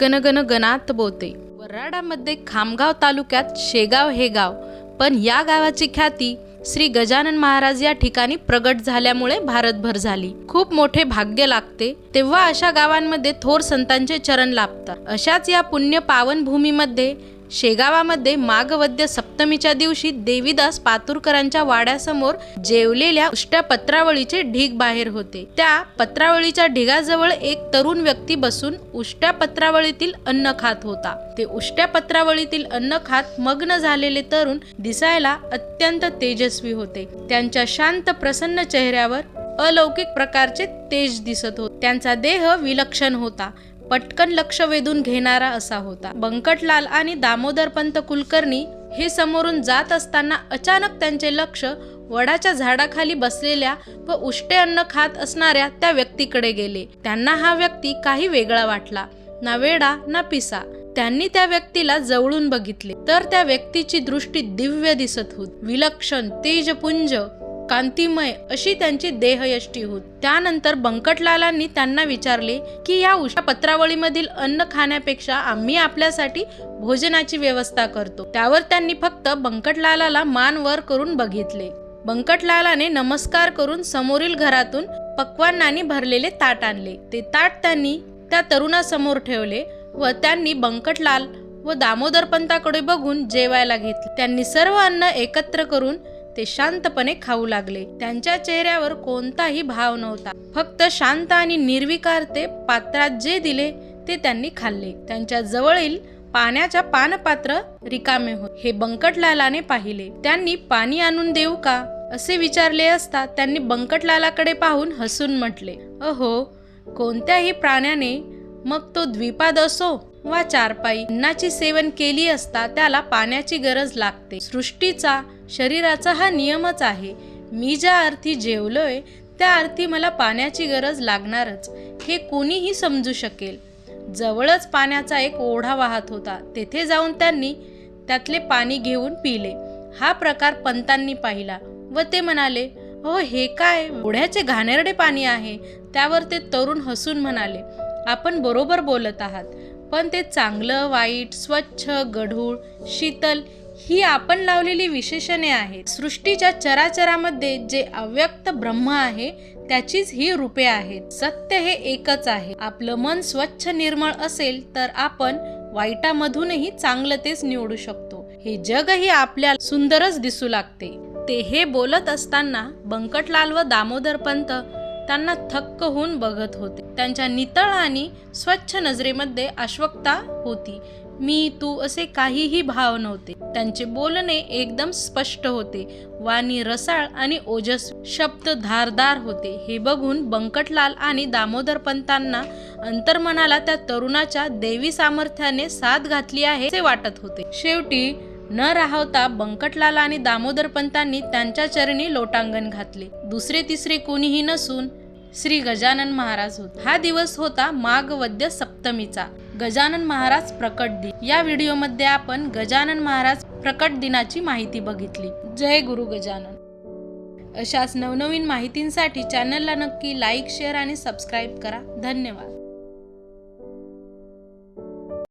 गणगण गणात बोते वऱ्हाडामध्ये खामगाव तालुक्यात शेगाव हे गाव. पण या गावाची ख्याती श्री गजानन महाराज या ठिकाणी प्रगट झाल्यामुळे भारतभर झाली. खूप मोठे भाग्य लागते तेव्हा अशा गावांमध्ये थोर संतांचे चरण लाभतात. अशाच या पुण्य पावन भूमीमध्ये शेगावामध्ये माघवद्य सप्तमीच्या दिवशी देवीदास पातुरकरांच्या वाड्यासमोर जेवलेल्या उष्ट्या पत्रावळीचे ढीग बाहेर होते. त्या पत्रावळीच्या ढिगाजवळ एक तरुण व्यक्ती बसून उष्ट्या पत्रावळीतील अन्न खात होता. ते उष्ट्या पत्रावळीतील अन्न खात मग्न झालेले तरुण दिसायला अत्यंत तेजस्वी होते. त्यांच्या शांत प्रसन्न चेहऱ्यावर अलौकिक प्रकारचे तेज दिसत होते. त्यांचा देह विलक्षण होता. पटकन लक्ष वेधून घेणारा असा होता. बंकटलाल आणि दामोदरपंत कुलकर्णी हे समोरून जात असताना अचानक त्यांचे लक्ष वडाच्या झाडाखाली बसलेल्या व उष्टे अन्न खात असणाऱ्या त्या व्यक्तीकडे गेले. त्यांना हा व्यक्ती काही वेगळा वाटला. ना वेडा ना पिसा. त्यांनी त्या व्यक्तीला जवळून बघितले. तर त्या व्यक्तीची दृष्टी दिव्य दिसत होत. विलक्षण तेजपुंज. कांतिमय अशी त्यांची देहयष्टी होत. त्यानंतर बंकटलालांनी त्यांना विचारले की या उषा पत्रावळीमधील अन्न खाण्यापेक्षा आम्ही आपल्यासाठी भोजनाची व्यवस्था करतो. त्यावर त्यांनी फक्त बंकटलालाला मान वर करून बघितले. बंकटलालाने नमस्कार करून समोरील घरातून पक्वान्नाने भरलेले ताट आणले. ते ताट त्यांनी त्या तरुणासमोर ठेवले व त्यांनी बंकटलाल व दामोदर पंताकडे बघून जेवायला घेतले. त्यांनी सर्व अन्न एकत्र करून ते शांतपणे खाऊ लागले. त्यांच्या चेहऱ्यावर कोणताही भाव नव्हता. फक्त शांत आणि निर्विकार ते पात्रात जे दिले ते त्यांनी खाल्ले. त्यांच्या जवळील पाण्याच्या पानपात्र रिकामे होते. हे बंकटलालाने पाहिले. त्यांनी पाणी आणून देऊ का? असे विचारले असता त्यांनी बंकटलालाकडे पाहून हसून म्हटले अहो कोणत्याही प्राण्याने मग तो द्विपाद असो वा चारपाई अन्नाची सेवन केली असता त्याला पाण्याची गरज लागते. सृष्टीचा शरीराचा हा नियमच आहे. मी ज्या अर्थी जेवलोय त्या अर्थी मला पाण्याची गरज लागणारच. हे कोणीही समजू शकेल. जवळच पाण्याचा एक ओढा वाहत होता. तेथे जाऊन त्यांनी त्यातले पाणी घेऊन पिले. हा प्रकार पंतांनी पाहिला व ते म्हणाले हो हे काय? ओढ्याचे घाणेरडे पाणी आहे. त्यावर ते तरुण हसून म्हणाले आपण बरोबर बोलत आहात. पण ते चांगलं वाईट स्वच्छ गढूळ शीतल ही आपण लावलेली विशेषणे आहेत. सृष्टीच्या चराचरामध्ये जे अव्यक्त ब्रह्म आहे त्याचीच ही रूपे आहेत. सत्य हे एकच आहे. आपलं मन स्वच्छ निर्मळ असेल तर आपण वाईटामधूनही चांगलं तेच निवडू शकतो. हे जगही आपल्या सुंदरच दिसू लागते. ते हे बोलत असताना बंकटलाल व दामोदर पंत त्यांना थक्क होऊन बघत होते. त्यांच्या नितळ आणि स्वच्छ नजरेमध्ये अश्वक्ता होती. मी तू असे काहीही भाव नव्हते. त्यांचे बोलणे एकदम स्पष्ट होते. वाणी रसाळ आणि ओजस शब्द धारदार होते. हे बघून बंकटलाल आणि दामोदर पंतांना अंतर्मनाला त्या तरुणाच्या देवी सामर्थ्याने साथ घातली आहे असे वाटत होते. शेवटी न राहवता बंकटलाल आणि दामोदर पंतांनी त्यांच्या चरणी लोटांगण घातले. दुसरे तिसरे कोणीही नसून श्री गजानन महाराज होते. हा दिवस होता माघ वद्य सप्तमीचा. गजानन महाराज प्रकट दिन. या व्हिडिओमध्ये आपण गजानन महाराज प्रकट दिनाची माहिती बघितली. जय गुरु गजानन. अशाच नवनवीन माहितींसाठी चॅनलला नक्की लाईक शेअर आणि सबस्क्राईब करा. धन्यवाद.